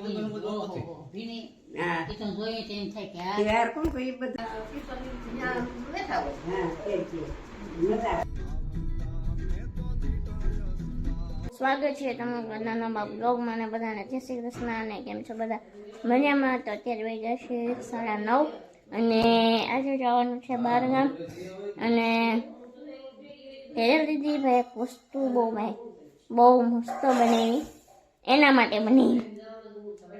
હા. એ તો જોઈએ તો થાય કે આ તૈયાર કોણ કોઈ બધા હા તે મજા સ્વાગત છે તમારા નાના બ્લોગમાં અને બધાને. જય શ્રી કૃષ્ણ અને કેમ છો બધા? મજામાં તો અત્યારે વહી જશે સાડા નવ અને આજે જવાનું છે બાર ગામ અને હેરલ દીદી ભાઈ એક વસ્તુ બહુ ભાઈ બહુ મસ્ત બનાવી એના માટે બનાવી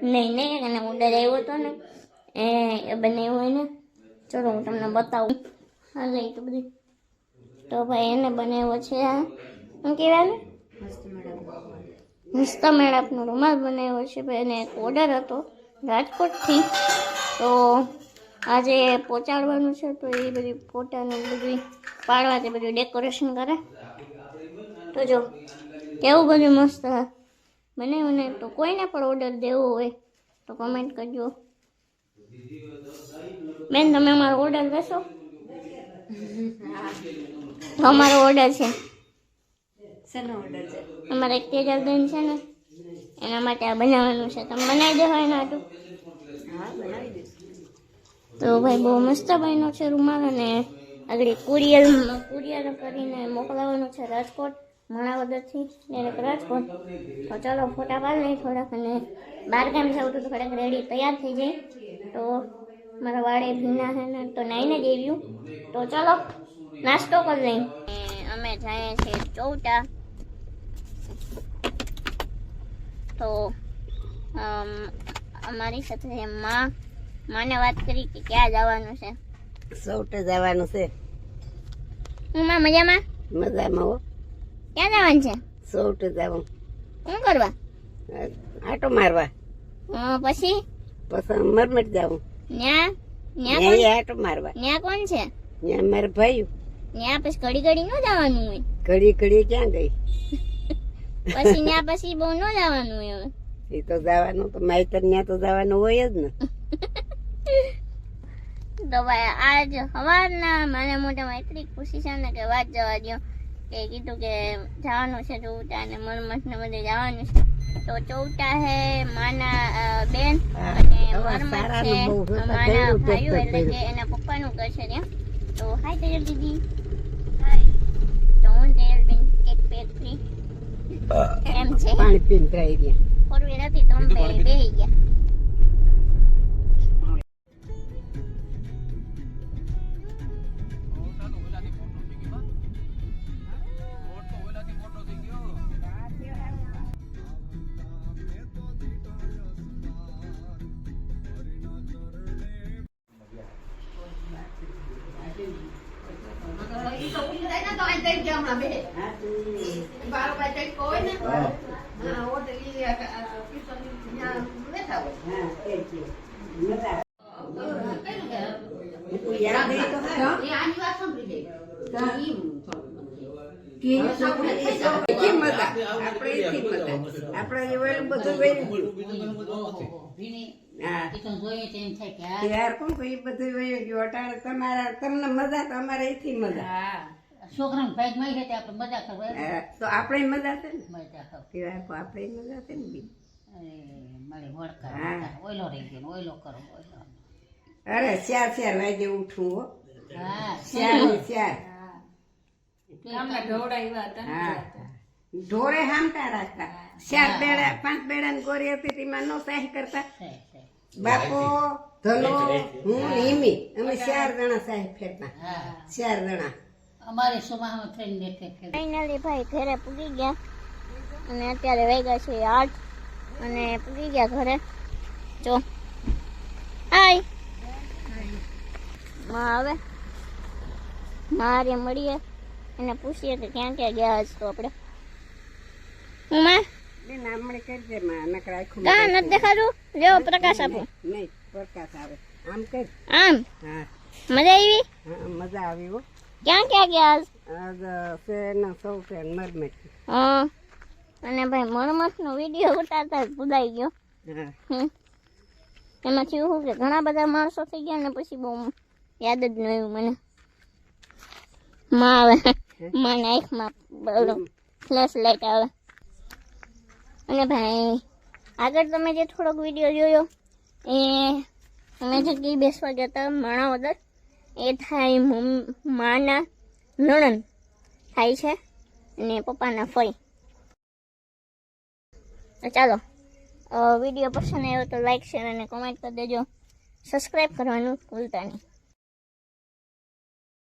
નહીં નહીં અને ઓર્ડર આવ્યો હતો ને, એ બનાવ્યું એને ચલો હું તમને બતાવું. હા લઈ તો બધી. તો ભાઈ એને બનાવ્યો છે આ, શું કહેવાય ને મસ્ત મેળાપનો રૂમાલ બનાવ્યો છે ભાઈ એને એક ઓર્ડર હતો રાજકોટથી. તો આજે પહોંચાડવાનું છે, તો એ બધી ફોટાનું બધું પાડવા તે બધું ડેકોરેશન કરે. તો જો, કેવું બધું મસ્ત બનાવ્યું મને તો કોઈને પણ ઓર્ડર દેવો હોય તો કમેન્ટ કરજો. બેન તમે અમારો ઓર્ડર લેશો? અમારો ઓર્ડર છે. અમારે એક તેજલ બેન છે ને એના માટે આ બનાવવાનું છે. તમે બનાવી દેવો એના હાટું? તો ભાઈ બહુ મસ્ત બન્યો છે રૂમાલ અને આગળ કુરિયર કુરિયર કરીને મોકલાવાનો છે રાજકોટ. માણાવદરથી ડાયરેક્ટ રાજકોટ તો ચાલો ફોટા પાડી લઈએ થોડાક અને બાર ગામ જવું તો થોડાક રેડી તૈયાર થઈ જાય તો મારા વાળે ભીના છે ને તો નાઈને જ આવ્યું. તો ચાલો નાસ્તો કરી લઈએ. અમે જઈએ છીએ ચૌટા. તો અમ, અમારી સાથે માં. માને વાત કરી કે ક્યાં જવાનું છે? સૌટે જવાનું છે. હું માં મજામાં? મજામાં હો. ક્યાં જવાનું છે? સોટ જવું શું કરવા? આટો મારવા. પછી? પછી મરમટ જવું ન્યા? ન્યા કોણ? આટો મારવા. ન્યા કોણ છે? ન્યા મારા ભાઈ ન્યા પછી ઘડી ઘડી ન જવાનું હોય? ઘડી ઘડી ક્યાં ગઈ? પછી ન્યા પછી બહુ ન જવાનું હોય હવે. એ તો જવાનું તો માઈતર ત્યાં તો જવાનું હોય જ ને. તો ભાઈ આજ સવારના મારા મોટા મૈત્રી ખુશી છે ને કે વાત જવા દો કે કીધું કે જવાનું છે ચૌટા અને મરમઠ ને બધે જવાનું છે. તો ચૌટા હે માના બેન અને અવાજ છે માના ભાઈઓ એટલે કે એના પપ્પાનું ઘર છે ત્યાં. તો હાય તેજલ દીદી. હાય. તો હું તેજલ બેન એક પેક ફ્રી એમ છે. પાણી પીને ફોર વ્હીલ હતી તો અમે બેહી ગયા. અટાણે તમારા તમને મજા તો અમારે એથી મજા છોકરાને ભાઈ મળી છે તે આપણે મજા કરવા તો આપણે મજા છે ને? મજા કર તૈયાર આપણે મજા છે ને બી? મારે મારી વળકા ઓઈલો રહી ગયો ઓઈલો કરો ઓઈલો અરે ચાર ચાર વાગે ઉઠું હો. હા ચાર ચાર ઢોરે હામતા રાખતા. ચાર બેડા પાંચ બેડા ની ગોરી હતી તેમાં નો સાહી કરતા. બાપો ધનો હું હિમી. અમે ચાર જણા સાહેબ ફેરતા. હા. ચાર જણા અમારે સુમાહામાં ટ્રેન દેખે છે. ફાઇનલી ભાઈ ઘરે પૂગી ગયા. અને અત્યારે વાગ્યા છે આઠ અને પૂગી ગયા ઘરે. જો. હાયમાં આવે. મારે મળીએ. એને પૂછીએ કે ક્યાં ક્યાં ગયા આજ તો આપણે. હું માં? બેન આમણે કરજે માં નકર આખું કાં નથી દેખાતું. લેવો પ્રકાશ આપો. નહીં પ્રકાશ આવે. આમ કર. આમ? હા. મજા આવી? હા મજા આવી હો. ક્યાં ક્યાં ગયા આજ? આજ સૌ શેર મરમેટ હા. અને ભાઈ મરમતનો વીડિયો ઉતારતા ભૂલાઈ ગયો. હમ. એમાંથી હું કે ઘણા બધા માણસો થઈ ગયા ને પછી બહુ યાદ જ ન આવ્યું મને. માં આવે. માં બરોબર ફ્લેશ લાઇટ આવે. અને ભાઈ આગળ તમે જે થોડોક વીડિયો જોયો એ અમે જગ્યાએ બેસવા ગયા હતા માણાવદર. એ થાય માના નણંદ થાય છે અને પપ્પાના ફઈ. ચાલો વીડિયો પસંદ આવ્યો તો લાઈક શેર અને કોમેન્ટ કરી દેજો. સબસ્ક્રાઈબ કરવાનું ભૂલતા નહીં.